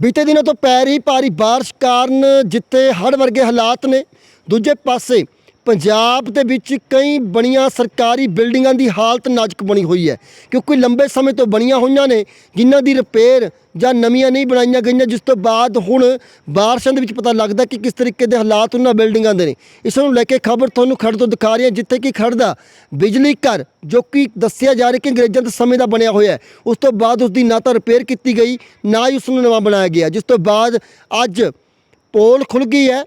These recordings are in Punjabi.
ਬੀਤੇ ਦਿਨਾਂ ਤੋਂ ਪੈ ਰਹੀ ਭਾਰੀ ਬਾਰਿਸ਼ ਕਾਰਨ ਜਿੱਥੇ ਹੜ੍ਹ ਵਰਗੇ ਹਾਲਾਤ ਨੇ, ਦੂਜੇ ਪਾਸੇ ਪੰਜਾਬ ਦੇ ਵਿੱਚ ਕਈ ਬਣੀਆਂ ਸਰਕਾਰੀ ਬਿਲਡਿੰਗਾਂ ਦੀ ਹਾਲਤ ਨਾਜ਼ੁਕ ਬਣੀ ਹੋਈ ਹੈ, ਕਿਉਂਕਿ ਲੰਬੇ ਸਮੇਂ ਤੋਂ ਬਣੀਆਂ ਹੋਈਆਂ ਨੇ, ਜਿਨ੍ਹਾਂ ਦੀ ਰਿਪੇਅਰ ਜਾਂ ਨਵੀਆਂ ਨਹੀਂ ਬਣਾਈਆਂ ਗਈਆਂ, ਜਿਸ ਤੋਂ ਬਾਅਦ ਹੁਣ ਬਾਰਿਸ਼ਾਂ ਦੇ ਵਿੱਚ ਪਤਾ ਲੱਗਦਾ ਕਿ ਕਿਸ ਤਰੀਕੇ ਦੇ ਹਾਲਾਤ ਉਹਨਾਂ ਬਿਲਡਿੰਗਾਂ ਦੇ ਨੇ। ਇਸ ਨੂੰ ਲੈ ਕੇ ਖਬਰ ਤੁਹਾਨੂੰ ਖੜ ਤੋਂ ਦਿਖਾ ਰਹੀ ਹਾਂ, ਜਿੱਥੇ ਕਿ ਖੜਦਾ ਬਿਜਲੀ ਘਰ, ਜੋ ਕਿ ਦੱਸਿਆ ਜਾ ਰਿਹਾ ਕਿ ਅੰਗਰੇਜ਼ਾਂ ਦੇ ਸਮੇਂ ਦਾ ਬਣਿਆ ਹੋਇਆ ਹੈ, ਉਸ ਤੋਂ ਬਾਅਦ ਉਸ ਦੀ ਨਾ ਤਾਂ ਰਿਪੇਅਰ ਕੀਤੀ ਗਈ, ਨਾ ਹੀ ਉਸ ਨੂੰ ਨਵਾਂ ਬਣਾਇਆ ਗਿਆ। ਜਿਸ ਤੋਂ ਬਾਅਦ ਅੱਜ ਪੋਲ ਖੁੱਲ ਗਈ ਹੈ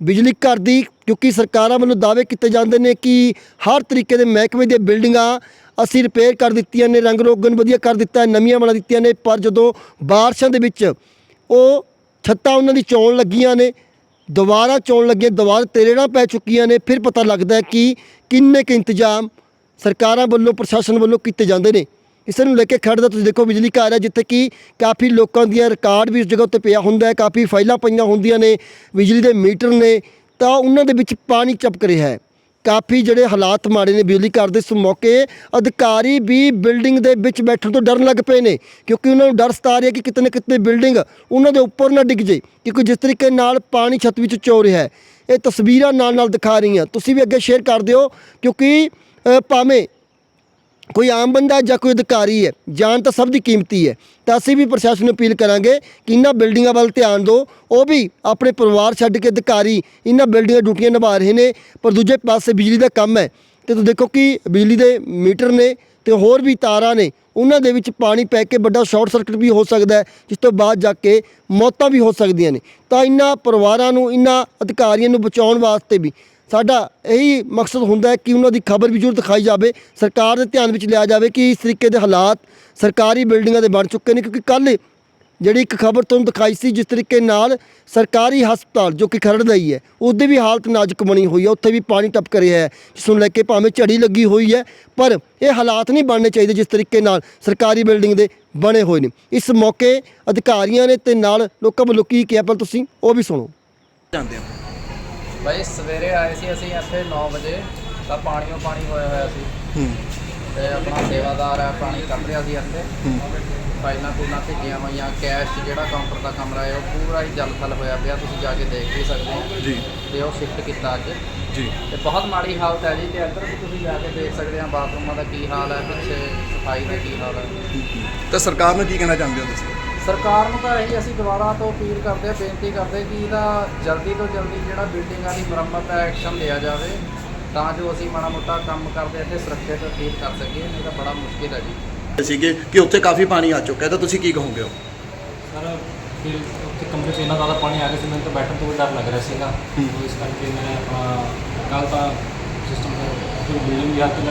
ਬਿਜਲੀ ਘਰ ਦੀ, ਕਿਉਂਕਿ ਸਰਕਾਰਾਂ ਵੱਲੋਂ ਦਾਅਵੇ ਕੀਤੇ ਜਾਂਦੇ ਨੇ ਕਿ ਹਰ ਤਰੀਕੇ ਦੇ ਮਹਿਕਮੇ ਦੀਆਂ ਬਿਲਡਿੰਗਾਂ ਅਸੀਂ ਰਿਪੇਅਰ ਕਰ ਦਿੱਤੀਆਂ ਨੇ, ਰੰਗ ਰੋਗਨ ਵਧੀਆ ਕਰ ਦਿੱਤਾ ਨਵੀਆਂ ਬਣਾ ਦਿੱਤੀਆਂ ਨੇ, ਪਰ ਜਦੋਂ ਬਾਰਿਸ਼ਾਂ ਦੇ ਵਿੱਚ ਉਹ ਛੱਤਾਂ ਉਹਨਾਂ ਦੀ ਚੋਣ ਲੱਗੀਆਂ ਨੇ, ਦੁਬਾਰਾ ਚੋਣ ਲੱਗੀਆਂ, ਦੁਬਾਰਾ ਤਰੇੜਾਂ ਪੈ ਚੁੱਕੀਆਂ ਨੇ, ਫਿਰ ਪਤਾ ਲੱਗਦਾ ਕਿ ਕਿੰਨੇ ਕੁ ਇੰਤਜ਼ਾਮ ਸਰਕਾਰਾਂ ਵੱਲੋਂ, ਪ੍ਰਸ਼ਾਸਨ ਵੱਲੋਂ ਕੀਤੇ ਜਾਂਦੇ ਨੇ। ਇਸੇ ਨੂੰ ਲੈ ਕੇ ਖੜਦਾ ਤੁਸੀਂ ਦੇਖੋ ਬਿਜਲੀ ਘਰ ਹੈ, ਜਿੱਥੇ ਕਿ ਕਾਫੀ ਲੋਕਾਂ ਦੀਆਂ ਰਿਕਾਰਡ ਵੀ ਇਸ ਜਗ੍ਹਾ ਉੱਤੇ ਪਿਆ ਹੁੰਦਾ ਹੈ, ਕਾਫੀ ਫਾਈਲਾਂ ਪਈਆਂ ਹੁੰਦੀਆਂ ਨੇ, ਬਿਜਲੀ ਦੇ ਮੀਟਰ ਨੇ, ਤਾਂ ਉਹਨਾਂ ਦੇ ਵਿੱਚ ਪਾਣੀ ਚਪਕ ਰਿਹਾ ਹੈ। ਕਾਫੀ ਜਿਹੜੇ ਹਾਲਾਤ ਮਾੜੇ ਨੇ ਬਿਜਲੀ ਘਰ ਦੇ ਇਸ ਮੌਕੇ, ਅਧਿਕਾਰੀ ਵੀ ਬਿਲਡਿੰਗ ਦੇ ਵਿੱਚ ਬੈਠਣ ਤੋਂ ਡਰਨ ਲੱਗ ਪਏ ਨੇ, ਕਿਉਂਕਿ ਉਹਨਾਂ ਨੂੰ ਡਰ ਸਤਾ ਰਿਹਾ ਕਿ ਕਿਤੇ ਨਾ ਕਿਤੇ ਬਿਲਡਿੰਗ ਉਹਨਾਂ ਦੇ ਉੱਪਰ ਨਾ ਡਿੱਗ ਜੇ ਕਿਉਂਕਿ ਜਿਸ ਤਰੀਕੇ ਨਾਲ ਪਾਣੀ ਛੱਤ ਵਿੱਚ ਚੋ ਰਿਹਾ ਹੈ। ਇਹ ਤਸਵੀਰਾਂ ਨਾਲ ਨਾਲ ਦਿਖਾ ਰਹੀਆਂ। ਤੁਸੀਂ ਵੀ ਅੱਗੇ ਸ਼ੇਅਰ ਕਰ ਦਿਓ, ਕਿਉਂਕਿ ਭਾਵੇਂ ਕੋਈ ਆਮ ਬੰਦਾ ਜਾਂ ਕੋਈ ਅਧਿਕਾਰੀ ਹੈ ਜਾਨ ਤਾਂ ਸਭ ਦੀ ਕੀਮਤੀ ਹੈ, ਤਾਂ ਅਸੀਂ ਵੀ ਪ੍ਰਸ਼ਾਸਨ ਨੂੰ ਅਪੀਲ ਕਰਾਂਗੇ ਕਿ ਇਹਨਾਂ ਬਿਲਡਿੰਗਾਂ ਵੱਲ ਧਿਆਨ ਦਿਓ, ਉਹ ਵੀ ਆਪਣੇ ਪਰਿਵਾਰ ਛੱਡ ਕੇ ਅਧਿਕਾਰੀ ਇਹਨਾਂ ਬਿਲਡਿੰਗਾਂ ਡਿਊਟੀਆਂ ਨਿਭਾ ਰਹੇ ਨੇ, ਪਰ ਦੂਜੇ ਪਾਸੇ ਬਿਜਲੀ ਦਾ ਕੰਮ ਹੈ, ਤੇ ਤੁਸੀਂ ਦੇਖੋ ਕਿ ਬਿਜਲੀ ਦੇ ਮੀਟਰ ਨੇ ਤੇ ਹੋਰ ਵੀ ਤਾਰਾਂ ਨੇ, ਉਹਨਾਂ ਦੇ ਵਿੱਚ ਪਾਣੀ ਪੈ ਕੇ ਵੱਡਾ ਸ਼ਾਰਟ ਸਰਕਟ ਵੀ ਹੋ ਸਕਦਾ ਹੈ, ਜਿਸ ਤੋਂ ਬਾਅਦ ਜਾ ਕੇ ਮੌਤਾਂ ਵੀ ਹੋ ਸਕਦੀਆਂ ਨੇ, ਤਾਂ ਇਹਨਾਂ ਪਰਿਵਾਰਾਂ ਨੂੰ, ਇਹਨਾਂ ਅਧਿਕਾਰੀਆਂ ਨੂੰ ਬਚਾਉਣ ਵਾਸਤੇ ਵੀ ਸਾਡਾ ਇਹੀ ਮਕਸਦ ਹੁੰਦਾ ਹੈ ਕਿ ਉਹਨਾਂ ਦੀ ਖਬਰ ਵੀ ਜ਼ਰੂਰ ਦਿਖਾਈ ਜਾਵੇ, ਸਰਕਾਰ ਦੇ ਧਿਆਨ ਵਿੱਚ ਲਿਆ ਜਾਵੇ ਕਿ ਇਸ ਤਰੀਕੇ ਦੇ ਹਾਲਾਤ ਸਰਕਾਰੀ ਬਿਲਡਿੰਗਾਂ ਦੇ ਬਣ ਚੁੱਕੇ ਨੇ, ਕਿਉਂਕਿ ਕੱਲ ਜਿਹੜੀ ਇੱਕ ਖਬਰ ਤੁਹਾਨੂੰ ਦਿਖਾਈ ਸੀ, ਜਿਸ ਤਰੀਕੇ ਨਾਲ ਸਰਕਾਰੀ ਹਸਪਤਾਲ ਜੋ ਕਿ ਖਰੜ ਦਾ ਹੀ ਹੈ, ਉਹਦੇ ਵੀ ਹਾਲਤ ਨਾਜ਼ੁਕ ਬਣੀ ਹੋਈ ਹੈ, ਉੱਥੇ ਵੀ ਪਾਣੀ ਟਪਕ ਰਿਹਾ ਹੈ, ਜਿਸ ਨੂੰ ਲੈ ਕੇ ਭਾਵੇਂ ਝੜੀ ਲੱਗੀ ਹੋਈ ਹੈ, ਪਰ ਇਹ ਹਾਲਾਤ ਨਹੀਂ ਬਣਨੇ ਚਾਹੀਦੇ ਜਿਸ ਤਰੀਕੇ ਨਾਲ ਸਰਕਾਰੀ ਬਿਲਡਿੰਗ ਦੇ ਬਣੇ ਹੋਏ ਨੇ। ਇਸ ਮੌਕੇ ਅਧਿਕਾਰੀਆਂ ਨੇ ਤੇ ਨਾਲ ਲੋਕਾਂ ਵੱਲੋਂ ਕੀ ਕਿਹਾ, ਪਰ ਤੁਸੀਂ ਉਹ ਵੀ ਸੁਣੋ। ਜਾਂਦੇ ਹੋ। ਭਾਈ ਸਵੇਰੇ ਆਏ ਸੀ ਅਸੀਂ ਇੱਥੇ 9 ਵਜੇ ਤਾਂ ਪਾਣੀਓ ਪਾਣੀ ਹੋਇਆ ਹੋਇਆ ਸੀ। ਹੂੰ। ਤੇ ਆਪਣਾ ਸੇਵਾਦਾਰ ਆ ਪਾਣੀ ਕੱਢ ਰਿਹਾ ਸੀ ਇੱਥੇ। ਹੂੰ। ਫਾਈਲਾਂ ਫੂਲਾਂ ਭੇਜੀਆਂ ਹੋਈਆਂ ਕੈਸ਼ ਜਿਹੜਾ ਕਾਊਂਟਰ ਦਾ ਕਮਰਾ ਹੈ ਉਹ ਪੂਰਾ ਹੀ ਜਲ ਥਲ ਹੋਇਆ ਪਿਆ ਤੁਸੀਂ ਜਾ ਕੇ ਦੇਖ ਵੀ ਸਕਦੇ ਹੋ। ਜੀ। ਤੇ ਉਹ ਸ਼ਿਫਟ ਕੀਤਾ ਅੱਜ। ਜੀ। ਤੇ ਬਹੁਤ ਮਾੜੀ ਹਾਲਤ ਹੈ ਜੀ ਤੇ ਇੱਧਰ ਵੀ ਤੁਸੀਂ ਜਾ ਕੇ ਦੇਖ ਸਕਦੇ ਆ ਬਾਥਰੂਮਾਂ ਦਾ ਕੀ ਹਾਲ ਹੈ ਪਿੱਛੇ ਸਫ਼ਾਈ ਦਾ ਕੀ ਹਾਲ ਹੈ। ਤਾਂ ਸਰਕਾਰ ਨੂੰ ਕੀ ਕਹਿਣਾ ਚਾਹੁੰਦੇ ਹੋ ਤੁਸੀਂ? ਸਰਕਾਰ ਨੂੰ ਤਾਂ ਇਹੀ ਅਸੀਂ ਦੁਬਾਰਾ ਤੋਂ ਅਪੀਲ ਕਰਦੇ ਆ ਬੇਨਤੀ ਕਰਦੇ ਕਿ ਇਹਦਾ ਜਲਦੀ ਤੋਂ ਜਲਦੀ ਜਿਹੜਾ ਬਿਲਡਿੰਗਾਂ ਦੀ ਮੁਰੰਮਤ ਦਾ ਐਕਸ਼ਨ ਲਿਆ ਜਾਵੇ ਤਾਂ ਜੋ ਅਸੀਂ ਮਾੜਾ ਮੋਟਾ ਕੰਮ ਕਰਦੇ ਇੱਥੇ ਸੁਰੱਖਿਅਤ ਫੀਲ ਕਰ ਸਕੀਏ ਨਹੀਂ ਤਾਂ ਬੜਾ ਮੁਸ਼ਕਿਲ ਹੈ ਜੀ। ਸੀਗੇ ਕਿ ਉੱਥੇ ਕਾਫੀ ਪਾਣੀ ਆ ਚੁੱਕਾ ਹੈ ਤਾਂ ਤੁਸੀਂ ਕੀ ਕਹੋਗੇ ਹੋ ਸਰ ਫਿਰ ਉੱਥੇ ਕਮਰੇ 'ਚ ਇੰਨਾ ਜ਼ਿਆਦਾ ਪਾਣੀ ਆ ਗਿਆ ਸੀ ਮੈਨੂੰ ਤਾਂ ਬੈਠਣ ਤੋਂ ਵੀ ਡਰ ਲੱਗ ਰਿਹਾ ਸੀਗਾ। ਹੂੰ। ਤੋ ਇਸ ਕਰਕੇ ਮੈਂ ਆਪਣਾ ਕੱਲ ਤਾਂ ਸਿਸਟਮ ਫਿਰ ਬਿਲਡਿੰਗ ਜਾਂ ਕਿ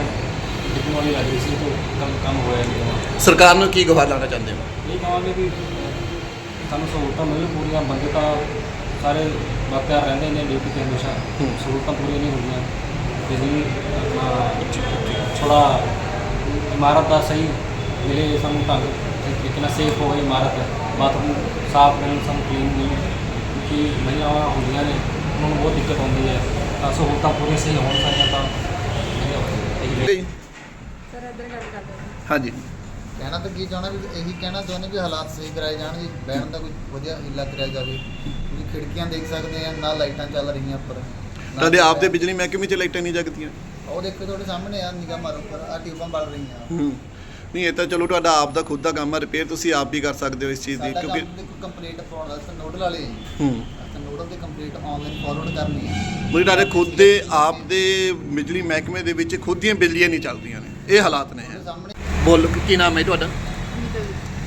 ਡਿਪਨ ਵਾਲੀ ਲੱਗ ਰਹੀ ਸੀ ਤਾਂ ਕੰਮ ਕੰਮ ਹੋਇਆ ਨਹੀਂ। ਸਰਕਾਰ ਨੂੰ ਕੀ ਗੁਹਾਰ ਲਾਉਣਾ ਚਾਹੁੰਦੇ ਹੋ? ਇਹ ਕਹਾਂਗੇ ਵੀ ਸਾਨੂੰ ਸਹੂਲਤਾਂ ਮਿਲਣ ਪੂਰੀਆਂ ਬੰਦੇ ਤਾਂ ਸਾਰੇ ਵਾਕਿਆ ਰਹਿੰਦੇ ਨੇ ਡਿਊਟੀ ਤੇ ਹਮੇਸ਼ਾ। ਸਹੂਲਤਾਂ ਪੂਰੀਆਂ ਨਹੀਂ ਹੁੰਦੀਆਂ। ਬਿਜਲੀ ਆਪਣਾ ਥੋੜਾ ਇਮਾਰਤ ਦਾ ਸਹੀ ਮਿਲੇ ਸਾਨੂੰ ਢੰਗ ਤੇ ਤਰੀਕੇ ਨਾਲ ਸੇਫ ਹੋਵੇ ਇਮਾਰਤ। ਬਾਥਰੂਮ ਸਾਫ਼ ਮਿਲਣ ਸਾਨੂੰ ਕਲੀਨ ਮਿਲਣ ਕਿਉਂਕਿ ਮਹਿਲਾਵਾਂ ਹੁੰਦੀਆਂ ਨੇ ਉਹਨਾਂ ਨੂੰ ਬਹੁਤ ਦਿੱਕਤ ਆਉਂਦੀ ਹੈ। ਤਾਂ ਸਹੂਲਤਾਂ ਪੂਰੀਆਂ ਸਹੀ ਹੋਣ ਸਾਰੀਆਂ ਤਾਂ ਇੱਧਰ ਗੱਲ ਹਾਂਜੀ। ਕਹਿਣਾ ਤਾਂ ਕੀ ਚਾਹਣਾ ਵੀ ਇਹੀ ਕਹਿਣਾ ਚਾਹੁੰਦੇ ਵੀ ਹਾਲਾਤ ਸਹੀ ਕਰਾਏ ਜਾਣ ਜੀ ਬੈਠਣ ਦਾ ਕੋਈ ਵਧੀਆ ਹਿੱਲਾ ਕਰਿਆ ਜਾਵੇ। ਤੁਸੀਂ ਖਿੜਕੀਆਂ ਦੇਖ ਸਕਦੇ ਆ ਨਾ ਲਾਈਟਾਂ ਚੱਲ ਰਹੀਆਂ ਉੱਪਰ ਨਾ ਤੁਹਾਡੇ ਆਪ ਦੇ ਬਿਜਲੀ ਮਹਿਕਮੇ 'ਚ ਲਾਈਟਾਂ ਨਹੀਂ ਜਗਦੀਆਂ? ਉਹ ਦੇਖੋ ਤੁਹਾਡੇ ਸਾਹਮਣੇ ਆ ਨਿਗਾਹ ਮਾਰੋ ਉੱਪਰ ਆ ਟਿਊਬਾਂ ਬਲ ਰਹੀਆਂ। ਹੂੰ। ਨਹੀਂ ਇਹ ਤਾਂ ਚਲੋ ਤੁਹਾਡਾ ਆਪ ਦਾ ਖੁਦ ਦਾ ਕੰਮ ਹੈ ਰਿਪੇਅਰ ਤੁਸੀਂ ਆਪ ਵੀ ਕਰ ਸਕਦੇ ਹੋ ਇਸ ਚੀਜ਼ ਦੀ ਸਾਡਾ ਕਿਉਂਕਿ ਕੰਮ ਦੇਖੋ ਕੰਪਲੀਟ ਪਾਉਣ ਵਾਸਤੇ ਨੋਡਲ ਵਾਲੇ ਜੀ। ਹੂੰ। ਅਸੀਂ ਨੋਡਲ ਦੀ ਕੰਪਲੀਟ ਆਨਲਾਈਨ ਫਾਰਵਰਡ ਕਰਨੀ ਹੈ ਮੁਝੇ ਤੁਹਾਡੇ ਖੁਦ ਦੇ ਆਪ ਦੇ ਬਿਜਲੀ ਮਹਿਕਮੇ ਦੇ ਵਿੱਚ ਖੁਦ ਦੀਆਂ ਬਿਜਲੀਆਂ ਨਹੀਂ ਚੱਲਦੀਆਂ ਨੇ। ਇਹ ਹਾਲਾਤ ਨੇ ਬੋਲੋ ਕਿ- ਨਾਮ ਹੈ ਤੁਹਾਡਾ?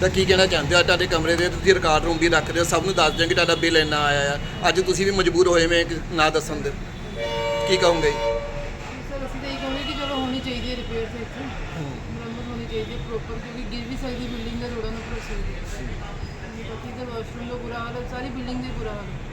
ਤਾਂ ਕੀ ਕਹਿਣਾ ਚਾਹੁੰਦੇ ਹੋ ਤੁਹਾਡੇ ਕਮਰੇ ਦੇ? ਤੁਸੀਂ ਰਿਕਾਰਡ ਰੂਮ ਵੀ ਰੱਖਦੇ ਹੋ ਸਭ ਨੂੰ ਦੱਸ ਕਿ ਤੁਹਾਡਾ ਬਿੱਲ ਇੰਨਾ ਆਇਆ ਆ। ਅੱਜ ਤੁਸੀਂ ਵੀ ਮਜਬੂਰ ਹੋਏ ਮੈਂ ਨਾ ਦੱਸਣ ਦੇ ਕੀ ਕਹੋਗੇ ਸਰ ਅਸੀਂ ਤਾਂ ਇਹ ਕਹਾਂਗੇ ਕਿ ਚਲੋ ਹੋਣੀ ਚਾਹੀਦੀ ਹੈ ਰਿਪੇਅਰ ਤੇ ਇੱਥੇ ਮੁਰੰਮਤ ਹੋਣੀ ਚਾਹੀਦੀ ਹੈ ਪ੍ਰੋਪਰ ਕਿਉਂਕਿ ਗਿਰ ਵੀ ਸਕਦੀ ਬਿਲਡਿੰਗ ਦਾ ਰੋੜਾ ਨੂੰ ਪ੍ਰੋਸੈਸ ਹੈ ਬਾਕੀ ਤਾਂ ਵਾਸ਼ਰੂਮ ਦਾ ਬੁਰਾ ਹਾਲ ਹੈ ਸਾਰੀ ਬਿਲਡਿੰਗ ਦਾ ਬੁਰਾ ਹਾਲ ਹੈ।